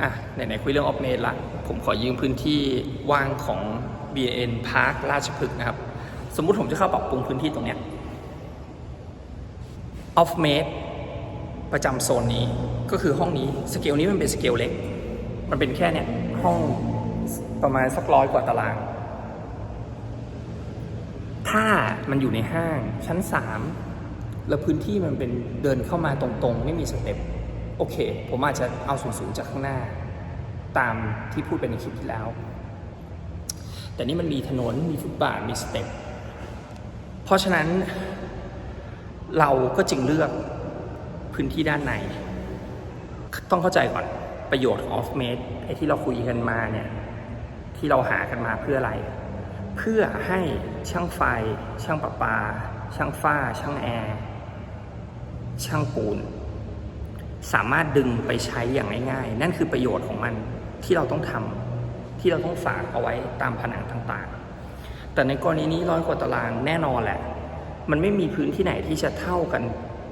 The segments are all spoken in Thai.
อะไหนๆคุยเรื่องออฟเมดละผมขอยืมพื้นที่ว่างของ BN Park ราชพฤกษ์นะครับ สมมุติผมจะเข้าปรับปรุงพื้นที่ตรงเนี้ยออฟเมดประจำโซนนี้ก็คือห้องนี้สเกลนี้มันเป็นสเกลเล็ก มันเป็นแค่เนี่ยห้องประมาณสักร้อยกว่าตาราง ถ้ามันอยู่ในห้างชั้นสามแล้วพื้นที่มันเป็นเดินเข้ามาตรงๆ ไม่มีสเต็ป โอเค ผมอาจจะเอาสูงๆจากข้างหน้า ตามที่พูดไปในคลิปที่แล้ว แต่นี่มันมีถนนมีฟุตบาทมีสเต็ปเพราะฉะนั้นเราก็จึงเลือกพื้นที่ด้านใน ต้องเข้าใจก่อนประโยชน์ของออฟเมดไอ้ที่เราคุยกันมาเนี่ย ที่เราหากันมาเพื่ออะไร เพื่อให้ช่างไฟ ช่างประปา ช่างฝ้า ช่างแอร์ ช่างปูน สามารถดึงไปใช้อย่างง่ายๆ นั่นคือประโยชน์ของมันที่เราต้องทำที่เราต้องฝากเอาไว้ตามผนังต่างๆ แต่ในกรณีนี้ร้อยกว่าตารางแน่นอนแหละ มันไม่มีพื้นที่ไหนที่จะเท่ากัน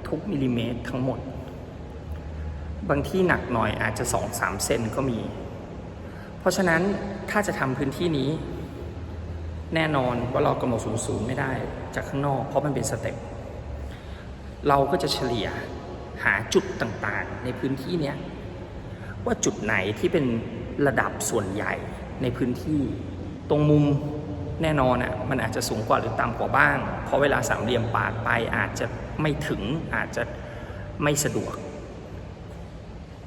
ทุกมิลลิเมตรทั้งหมด บางที่หนักหน่อยอาจจะ 2-3 เซนก็มี เพราะฉะนั้นถ้าจะทำพื้นที่นี้ แน่นอนว่าเรากำหนดศูนย์ศูนย์ไม่ได้จากข้างนอก เพราะมันเป็นสเต็ปเราก็จะเฉลี่ย หาจุดต่างๆ ในพื้นที่เนี้ยว่าจุดไหนที่เป็นระดับส่วนใหญ่ในพื้นที่ ตรงมุมแน่นอนอะมันอาจจะสูงกว่าหรือต่ำกว่าบ้าง เพราะเวลาสามเหลี่ยมปาดไปอาจจะไม่ถึงอาจจะไม่สะดวก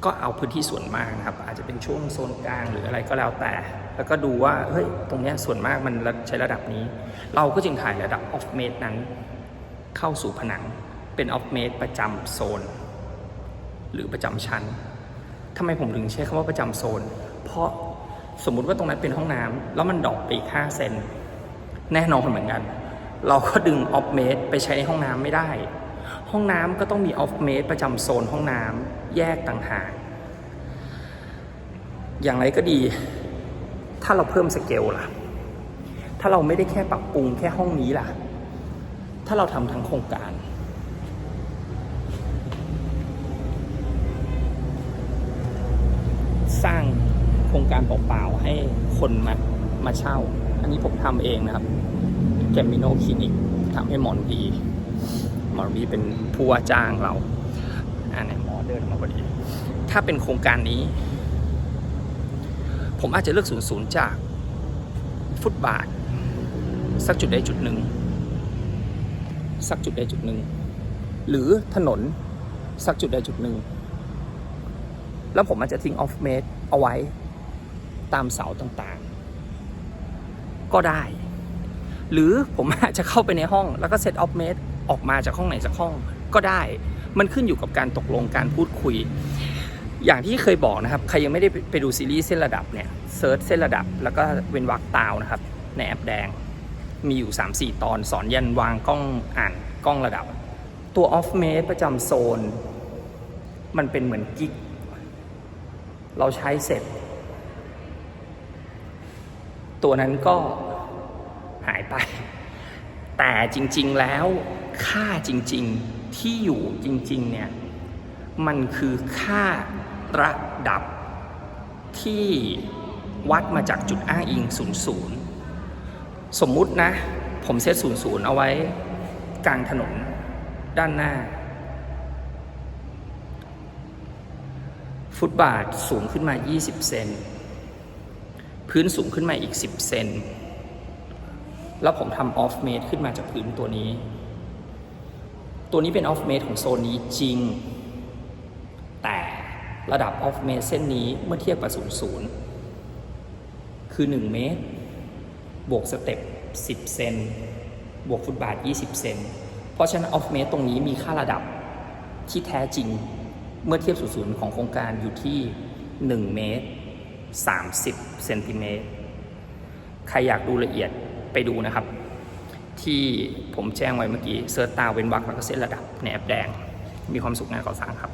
ก็เอาพื้นที่ส่วนมากนะครับ อาจจะเป็นช่วงโซนกลางหรืออะไรก็แล้วแต่ แล้วก็ดูว่าเฮ้ยตรงเนี้ยส่วนมากมันใช้ระดับนี้ เราก็จึงถ่ายระดับออฟเมตนั้นเข้าสู่ผนัง เป็นออฟเมตประจำโซน หรือประจำชั้นทำไมผมถึงใช้คำว่าประจำโซน เพราะสมมุติว่าตรงนั้นเป็นห้องน้ำแล้วมันดอกไปอีก5เซนแน่นอนเหมือนกัน เราก็ดึงออฟเมตไปใช้ในห้องน้ำไม่ได้ ห้องน้ำก็ต้องมีออฟเมตประจำโซนห้องน้ำแยกต่างหากอย่างไรก็ดี ถ้าเราเพิ่มสเกลล่ะ ถ้าเราไม่ได้แค่ปรับปรุงแค่ห้องนี้ล่ะ ถ้าเราทำทั้งโครงการ สร้างโครงการเปล่าๆให้คนมามาเช่า อันนี้ผมทำเองนะครับแกมิโนคลินิกทำให้หมอนดีหมอนดีเป็นผู้ว่าจ้างเราอันไหนหมอเดินมาพอดี ถ้าเป็นโครงการนี้ ผมอาจจะเลือกศูนย์ศูนย์จากฟุตบาท สักจุดใดจุดหนึ่ง สักจุดใดจุดหนึ่ง หรือถนนสักจุดใดจุดหนึ่ง แล้วผมอาจจะทิ้งออฟเมดเอาไว้ตามเสาต่างๆ ก็ได้ หรือผมอาจจะเข้าไปในห้องแล้วก็เซตออฟเมดออกมาจากห้องไหนสักห้องก็ได้ มันขึ้นอยู่กับการตกลงการพูดคุย อย่างที่เคยบอกนะครับ ใครยังไม่ได้ไปดูซีรีส์เส้นระดับเนี่ยเซิร์ชเส้นระดับ แล้วก็เว้นวรรคตาวนะครับ ในแอปแดงมีอยู่ 3-4 ตอนสอนยันวางกล้องอ่านกล้องระดับ ตัวออฟเมดประจำโซน มันเป็นเหมือนกิ๊ก เราใช้เสร็จ ตัวนั้นก็หายไป แต่จริง ๆแล้วค่าจริง ๆที่อยู่จริง ๆ เนี่ย มันคือค่าระดับที่วัดมาจากจุดอ้างอิง 00 สมมุตินะ ผมเซต00 เอาไว้กลางถนนด้านหน้า ฟุตบาทสูงขึ้นมา 20 เซน พื้นสูงขึ้นมาอีก 10 เซน แล้วผมทำออฟเมดขึ้นมาจากพื้นตัวนี้ ตัวนี้เป็นออฟเมดของโซนนี้จริง แต่ระดับออฟเมดเส้นนี้เมื่อเทียบกับ00 คือ 1 เมตร บวกสเต็ป 10 เซน บวกฟุตบาท 20 เซน เพราะฉะนั้นออฟเมดตรงนี้มีค่าระดับที่แท้จริง เมื่อเทียบศูนย์ของโครงการอยู่ที่ 1 เมตร 30 เซนติเมตร ใครอยากดูละเอียดไปดูนะครับ ที่ผมแจ้งไว้เมื่อกี้เซิร์ชตาเว้นวรรคแล้วก็เส้นระดับในแอปแดง มีความสุขงานก่อสร้างครับ